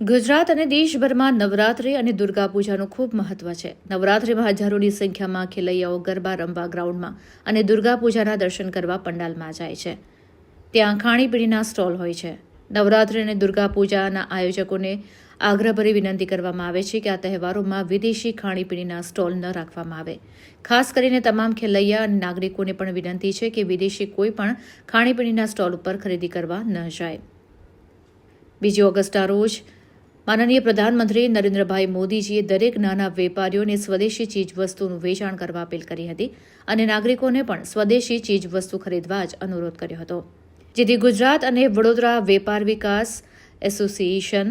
ગુજરાત અને દેશભરમાં નવરાત્રિ અને દુર્ગા પૂજાનું ખૂબ મહત્વ છે. નવરાત્રિમાં હજારોની સંખ્યામાં ખેલૈયાઓ ગરબા રમવા ગ્રાઉન્ડમાં અને દુર્ગા પૂજાના દર્શન કરવા પંડાલમાં જાય છે. ત્યાં ખાણીપીણીના સ્ટોલ હોય છે. નવરાત્રિ અને દુર્ગા પૂજાના આયોજકોને આગ્રહભરી વિનંતી કરવામાં આવે છે કે આ તહેવારોમાં વિદેશી ખાણીપીણીના સ્ટોલ ન રાખવામાં આવે. ખાસ કરીને તમામ ખેલૈયા અને નાગરિકોને પણ વિનંતી છે કે વિદેશી કોઈ પણ ખાણીપીણીના સ્ટોલ ઉપર ખરીદી કરવા ન જાય. બીજી ઓગસ્ટના રોજ માનનીય પ્રધાનમંત્રી નરેન્દ્રભાઈ મોદીજીએ દરેક નાના વેપારીઓને સ્વદેશી ચીજવસ્તુનું વેચાણ કરવા અપીલ કરી હતી અને નાગરિકોને પણ સ્વદેશી ચીજવસ્તુ ખરીદવા જ અનુરોધ કર્યો હતો. જેથી ગુજરાત અને વડોદરા વેપાર વિકાસ એસોસિએશન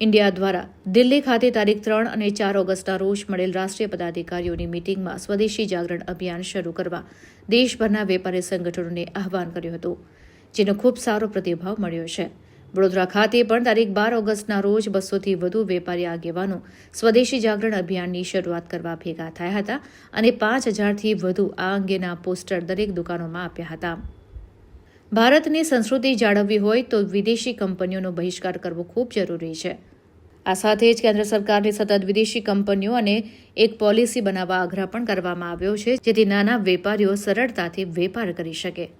ઇન્ડિયા દ્વારા દિલ્હી ખાતે તારીખ ત્રણ અને ચાર ઓગસ્ટના રોજ મળેલ રાષ્ટ્રીય પદાધિકારીઓની મિટિંગમાં સ્વદેશી જાગરણ અભિયાન શરૂ કરવા દેશભરના વેપારી સંગઠનોને આહવાન કર્યું હતું, જેનો ખૂબ સારો પ્રતિભાવ મળ્યો છે. વડોદરા ખાતે પણ તારીખ બાર ઓગસ્ટના રોજ બસોથી વધુ વેપારી આગેવાનો સ્વદેશી જાગરણ અભિયાનની શરૂઆત કરવા ભેગા થયા હતા અને પાંચ હજારથી વધુ આ અંગેના પોસ્ટર દરેક દુકાનોમાં આપ્યા હતા. ભારતની સંસ્કૃતિ જાળવવી હોય તો વિદેશી કંપનીઓનો બહિષ્કાર કરવો ખૂબ જરૂરી છે. આ સાથે જ કેન્દ્ર સરકારની સતત વિદેશી કંપનીઓ અને એક પોલિસી બનાવવા આગ્રહ પણ કરવામાં આવ્યો છે જેથી નાના વેપારીઓ સરળતાથી વેપાર કરી શકે.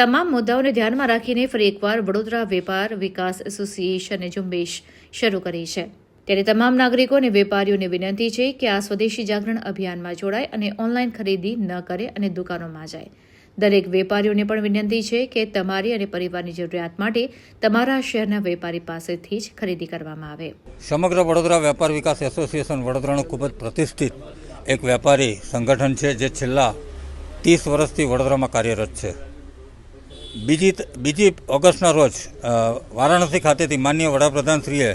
તમામ મુદ્દાઓને ધ્યાનમાં રાખીને ફરી એકવાર વડોદરા વેપાર વિકાસ એસોસિએશને ઝુંબેશ શરૂ કરી છે. ત્યારે તમામ નાગરિકો અને વેપારીઓને વિનંતી છે કે આ સ્વદેશી જાગરણ અભિયાનમાં જોડાય અને ઓનલાઈન ખરીદી ન કરે અને દુકાનોમાં જાય. દરેક વેપારીઓને પણ વિનંતી છે કે તમારી અને પરિવારની જરૂરિયાત માટે તમારા શહેરના વેપારી પાસેથી જ ખરીદી કરવામાં આવે. સમગ્ર વડોદરા વેપાર વિકાસ એસોસિએશન વડોદરાનું ખૂબ જ પ્રતિષ્ઠિત એક વેપારી સંગઠન છે, જે છેલ્લા ત્રીસ વર્ષથી વડોદરામાં કાર્યરત છે. બીજી બીજી ઓગસ્ટના રોજ વારાણસી ખાતેથી માન્ય વડાપ્રધાનશ્રીએ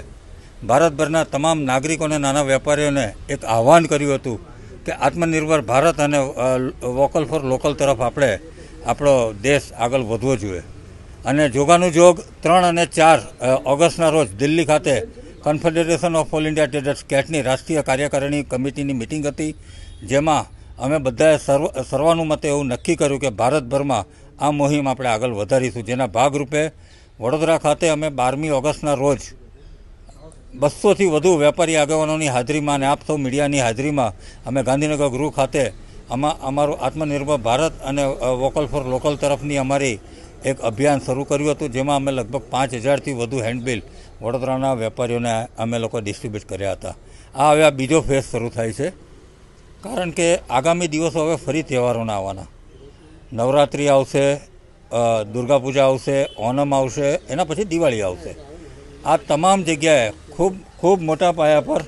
ભારતભરના તમામ નાગરિકોને નાના વેપારીઓને એક આહવાન કર્યું હતું કે આત્મનિર્ભર ભારત અને વોકલ ફોર લોકલ તરફ આપણે આપણો દેશ આગળ વધવો જોઈએ. અને જોગાનું જોગ ત્રણ અને ચાર ઓગસ્ટના રોજ દિલ્હી ખાતે confederation of all India traders કેટની રાષ્ટ્રીય કાર્યકારિણી કમિટીની મિટિંગ હતી, જેમાં અમે બધાએ સર્વ, સર્વાનુમતે એવું નક્કી કર્યું કે ભારતભરમાં આ મુહિમ આપણે આગળ વધારીશું. જેના ભાગરૂપે વડોદરા ખાતે અમે બારમી ઓગસ્ટના રોજ બસોથી વધુ વેપારી આગેવાનોની હાજરીમાં અને આપ સૌ મીડિયાની હાજરીમાં અમે ગાંધીનગર ગૃહ ખાતે આમાં અમારું આત્મનિર્ભર ભારત અને વોકલ ફોર લોકલ તરફની અમારી એક અભિયાન શરૂ કર્યું હતું, જેમાં અમે લગભગ પાંચ હજારથી વધુ હેન્ડબિલ વડોદરાના વેપારીઓને અમે લોકો ડિસ્ટ્રીબ્યુટ કર્યા હતા. આ હવે આ બીજો ફેઝ શરૂ થાય છે. કારણ કે આગામી દિવસો હવે ફરી તહેવારોના આવવાના. નવરાત્રિ આવશે દુર્ગા પૂજા આવશે, ઓનમ આવશે, એના પછી દિવાળી આવશે. આ તમામ જગ્યાએ ખૂબ ખૂબ મોટા પાયા પર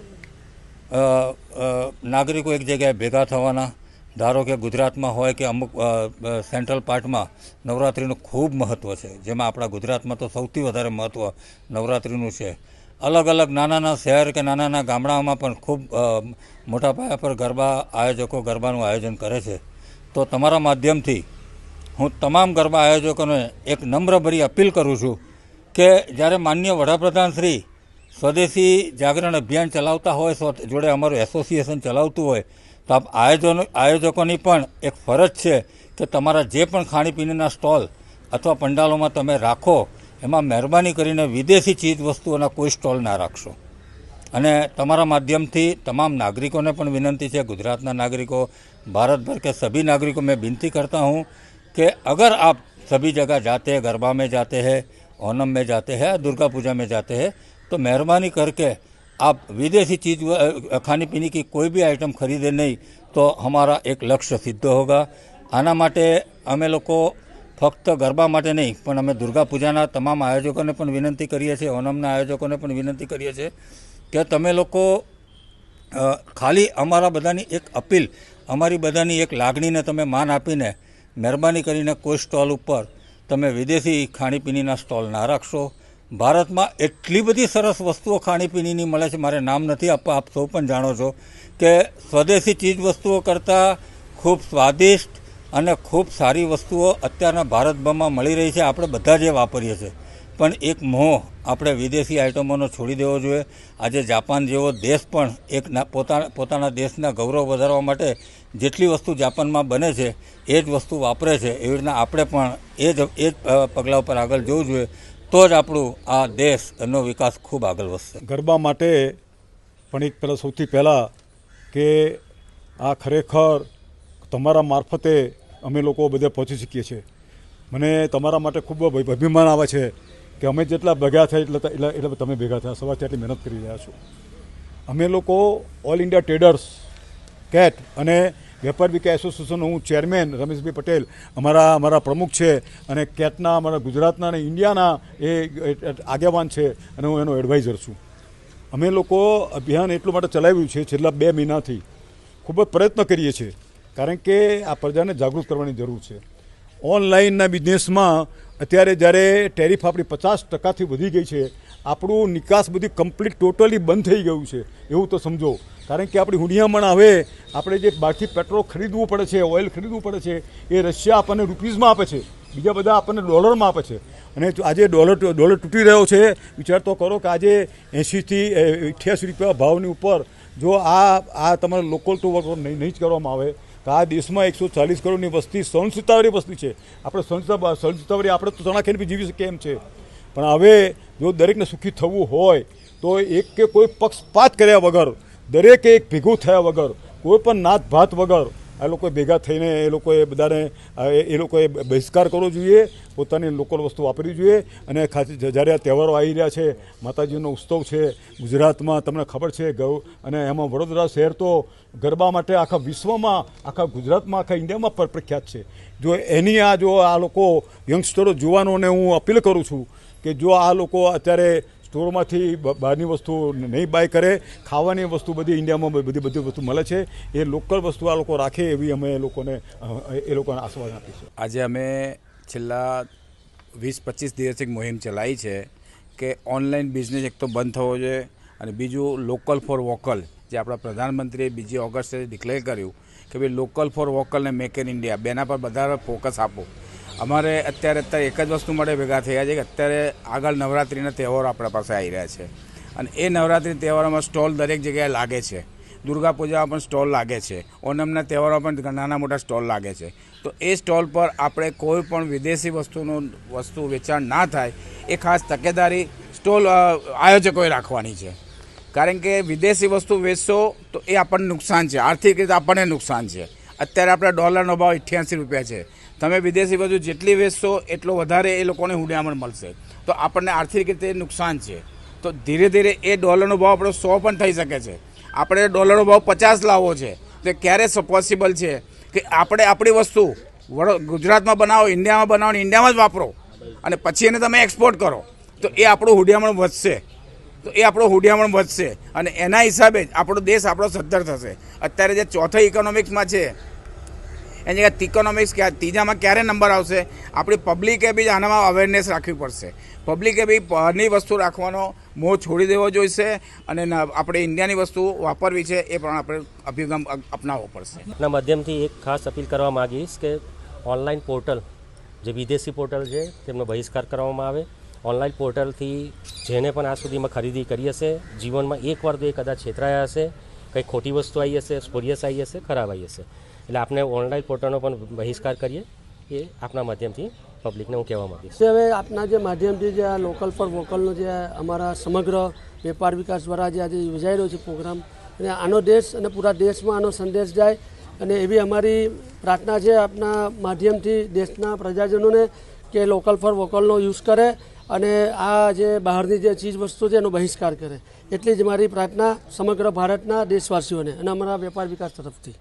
નાગરિકો એક જગ્યાએ ભેગા થવાના. ધારો કે ગુજરાતમાં હોય કે અમુક સેન્ટ્રલ પાર્ટમાં નવરાત્રિનું ખૂબ મહત્ત્વ છે. જેમાં આપણા ગુજરાતમાં તો સૌથી વધારે મહત્ત્વ નવરાત્રિનું છે. અલગ અલગ નાના શહેર કે નાના ગામડાઓમાં પણ ખૂબ મોટા પાયા પર ગરબા આયોજકો ગરબાનું આયોજન કરે છે. તો તમારા માધ્યમથી હું તમામ ગરબા આયોજકોને એક નમ્રભરી અપીલ કરું છું કે જ્યારે માન્ય વડાપ્રધાન શ્રી સ્વદેશી જાગરણ અભિયાન ચલાવતા હોય જોડે અમારું એસોસિએશન ચલાવતું હોય, તો આયોજનો આયોજકોની પણ એક ફરજ છે કે તમારા જે પણ ખાણીપીણીના સ્ટોલ અથવા પંડાલોમાં તમે રાખો, એમાં મહેરબાની કરીને વિદેશી ચીજ વસ્તુઓના કોઈ સ્ટોલ ના રાખશો. અને તમારા માધ્યમથી તમામ નાગરિકોને પણ વિનંતી છે, ગુજરાતના નાગરિકો भारत भर के सभी नागरिकों में विनती करता हूँ कि अगर आप सभी जगह जाते हैं गरबा में जाते हैं ओनम में जाते हैं दुर्गा पूजा में जाते हैं तो मेहरबानी करके आप विदेशी चीज़ अ, खाने पीने की कोई भी आइटम खरीदे नहीं तो हमारा एक लक्ष्य सिद्ध होगा આના માટે અમે લોકો ફક્ત ગરબા માટે નહીં પણ અમે દુર્ગા પૂજાના તમામ આયોજકોને પણ વિનંતી કરીએ છીએ ઓનમના આયોજકોને પણ વિનંતી કરીએ છીએ કે તમે લોકો અ, ખાલી અમારા બધાની એક અપીલ અમારી બધાની એક લાગણીને તમે માન આપીને મહેરબાની કરીને કોઈ સ્ટોલ ઉપર તમે વિદેશી ખાણીપીણીના સ્ટોલ ના રાખશો. ભારતમાં એટલી બધી સરસ વસ્તુઓ ખાણીપીણીની મળે છે, મારે નામ નથી આપવા, આપ સૌ પણ જાણો છો કે સ્વદેશી ચીજ વસ્તુઓ કરતાં ખૂબ સ્વાદિષ્ટ અને ખૂબ સારી વસ્તુઓ અત્યારના ભારતભરમાં મળી રહી છે. આપણે બધા જે વાપરીએ છીએ પણ એક મોહ આપણે વિદેશી આઇટમોનો છોડી દેવો જોઈએ. આજે જાપાન જેવો દેશ પણ એક પોતાના પોતાના દેશના ગૌરવ વધારવા માટે જેટલી વસ્તુ જાપાનમાં બને છે, એ જ વસ્તુ વાપરે છે. એવી રીતના આપણે પણ એ જ એ જ પગલાં ઉપર આગળ જવું જોઈએ. તો જ આપણું આ દેશ, એનો વિકાસ ખૂબ આગળ વધશે. ગરબા માટે પણ એક પહેલાં સૌથી પહેલાં કે આ ખરેખર તમારા મારફતે અમે લોકો બધે પહોંચી શકીએ છીએ. મને તમારા માટે ખૂબ અભિ- અભિમાન આવે છે કે અમે જેટલા ભેગા થાય એટલે એટલે એટલે તમે ભેગા થયા, સવારથી આટલી મહેનત કરી રહ્યા છો. અમે લોકો ઓલ ઇન્ડિયા ટ્રેડર્સ કેટ અને વેપાર વિકાસ એસોસિએશન હું ચેરમેન રમેશભાઈ પટેલ, અમારા અમારા પ્રમુખ છે અને કેટના અમારા ગુજરાતના અને ઇન્ડિયાના એ આગેવાન છે અને હું એનો એડવાઇઝર છું. અમે લોકો અભિયાન એટલું માટે ચલાવ્યું છે છેલ્લા બે મહિનાથી. ખૂબ જ પ્રયત્ન કરીએ છીએ. કારણ કે આ પ્રજાને જાગૃત કરવાની જરૂર છે. ઓનલાઈનના બિઝનેસમાં અત્યારે જ્યારે ટેરિફ આપણી પચાસ ટકાથી વધી ગઈ છે, આપણું નિકાસ બધી કમ્પ્લીટ ટોટલી બંધ થઈ ગયું છે. એવું તો સમજો. કારણ કે આપણી હુંડિયામણ હવે આપણે જે બહારથી પેટ્રોલ ખરીદવું પડે છે, ઓઇલ ખરીદવું પડે છે, એ રશિયા આપણને રૂપીઝમાં આપે છે. બીજા બધા આપણને ડોલરમાં આપે છે. અને આજે ડોલર ડોલર તૂટી રહ્યો છે, વિચાર તો કરો કે આજે એંશીથી અઠ્યાસી રૂપિયા ભાવની ઉપર જો આ આ તમારે લોકલ ટુ વર્ક નહીં જ કરવામાં આવે આ દેશમાં એકસો ચાલીસ કરોડની વસ્તી સહનશીલતાવાળી વસ્તી છે. આપણે સહનશીલતા સહનશીલતાવાળી આપણે તો ચણા બી જીવી શકીએ એમ છે. પણ હવે જો દરેકને સુખી થવું હોય, તો એક કે કોઈ પક્ષપાત કર્યા વગર, દરેકે એક ભેગું થયા વગર, કોઈ પણ નાત ભાત વગર આ લોકોએ ભેગા થઈને એ લોકોએ બધાને એ લોકોએ બહિષ્કાર કરવો જોઈએ, પોતાની લોકલ વસ્તુ વાપરવી જોઈએ અને ખાસ જ્યારે આ તહેવારો આવી રહ્યા છે, માતાજીનો ઉત્સવ છે, ગુજરાતમાં તમને ખબર છે, ગૌ, અને એમાં વડોદરા શહેર તો ગરબા માટે આખા વિશ્વમાં, આખા ગુજરાતમાં, આખા ઇન્ડિયામાં પર પ્રખ્યાત છે. જો એની આ જો આ લોકો યંગસ્ટરો જુવાનોને હું અપીલ કરું છું કે જો આ લોકો અત્યારે સ્ટોરમાંથી બહારની વસ્તુ નહીં બાય કરે, ખાવાની વસ્તુ બધી ઇન્ડિયામાં બધી બધી વસ્તુ મળે છે. એ લોકલ વસ્તુ આ લોકો રાખે એવી અમે એ લોકોને એ લોકોને આશ્વાસન આપીશું. આજે અમે છેલ્લા વીસ પચીસ દિવસથી મુહિમ ચલાવી છે કે ઓનલાઈન બિઝનેસ એક તો બંધ થવો જોઈએ અને બીજું લોકલ ફોર વોકલ જે આપણા પ્રધાનમંત્રીએ બીજી ઓગસ્ટે ડિક્લેર કર્યું કે ભાઈ લોકલ ફોર વોકલ ને મેક ઇન ઇન્ડિયા બેના પર બધા ફોકસ આપો. અમારે અત્યારે અત્યારે એક જ વસ્તુ માટે ભેગા થયા છે કે અત્યારે આગળ નવરાત્રિના તહેવારો આપણા પાસે આવી રહ્યા છે. અને એ નવરાત્રિ તહેવારોમાં સ્ટોલ દરેક જગ્યાએ લાગે છે. દુર્ગા પૂજામાં પણ સ્ટોલ લાગે છે. ઓનમના તહેવારો પણ નાના મોટા સ્ટોલ લાગે છે. તો એ સ્ટોલ પર આપણે કોઈ પણ વિદેશી વસ્તુનું વસ્તુ વેચાણ ના થાય એ ખાસ તકેદારી સ્ટોલ આયોજકોએ રાખવાની છે. કારણ કે વિદેશી વસ્તુ વેચશો તો એ આપણને નુકસાન છે. આર્થિક રીતે આપણને નુકસાન છે. અત્યારે આપણે ડોલરનો ભાવ અઠ્યાસી રૂપિયા છે. તમે વિદેશી વસ્તુ જેટલી વેચશો, એટલો વધારે એ લોકોને હુંડિયામણ મળશે. તો આપણને આર્થિક રીતે નુકસાન છે. તો ધીરે ધીરે એ ડોલરનો ભાવ આપણો સો પણ થઈ શકે છે. આપણે ડોલરનો ભાવ પચાસ લાવવો છે. તો ક્યારે પોસિબલ છે કે આપણે આપણી વસ્તુ વડો ગુજરાતમાં બનાવો, ઇન્ડિયામાં બનાવો અને ઇન્ડિયામાં જ વાપરો. અને પછી એને તમે એક્સપોર્ટ કરો. તો એ આપણું હુંડિયામણ વધશે. તો એ આપણો હુંડિયામણ વધશે. અને એના હિસાબે જ આપણો દેશ આપણો સદ્ધર થશે. અત્યારે જે ચોથા ઇકોનોમિક્સમાં છે એની જગ્યાએ ઇકોનોમિક્સ ત્રીજામાં ક્યારે નંબર આવશે? આપણી પબ્લિકે બી આનામાં અવેરનેસ રાખવી પડશે. પબ્લિકે બી બહારની વસ્તુ રાખવાનો મોહ છોડી દેવો જોઈશે અને આપણે ઇન્ડિયાની વસ્તુ વાપરવી છે એ પણ આપણે અભિગમ અપનાવવો પડશે. ના, માધ્યમથી એક ખાસ અપીલ કરવા માગીશ કે ઓનલાઈન પોર્ટલ જે વિદેશી પોર્ટલ છે, તેમનો બહિષ્કાર કરવામાં આવે. ઓનલાઈન પોર્ટલથી જેને પણ આ સુધીમાં ખરીદી કરી હશે, જીવનમાં એકવાર તો એ કદાચ છેતરાયા હશે. કંઈ ખોટી વસ્તુ આવી હશે, સ્પોરિયસ આવી હશે, ખરાબ આવી હશે. એટલે આપણે ઓનલાઈન પોર્ટલનો પણ બહિષ્કાર કરીએ એ આપના માધ્યમથી પબ્લિકને હું કહેવા માગીશ હવે આપના જે માધ્યમથી જે આ લોકલ પર વોકલનો જે અમારા સમગ્ર વેપાર વિકાસ દ્વારા જે આજે યોજાઈ રહ્યો છે પ્રોગ્રામ, અને આનો દેશ અને પૂરા દેશમાં આનો સંદેશ જાય, અને એવી અમારી પ્રાર્થના છે આપના માધ્યમથી દેશના પ્રજાજનોને કે લોકલ ફોર વોકલનો યુઝ કરે અને આ જે બહારની જે ચીજ વસ્તુ છે એનો બહિષ્કાર કરે. એટલી જ મારી પ્રાર્થના સમગ્ર ભારતના દેશવાસીઓને અને અમારા વેપાર વિકાસ તરફથી.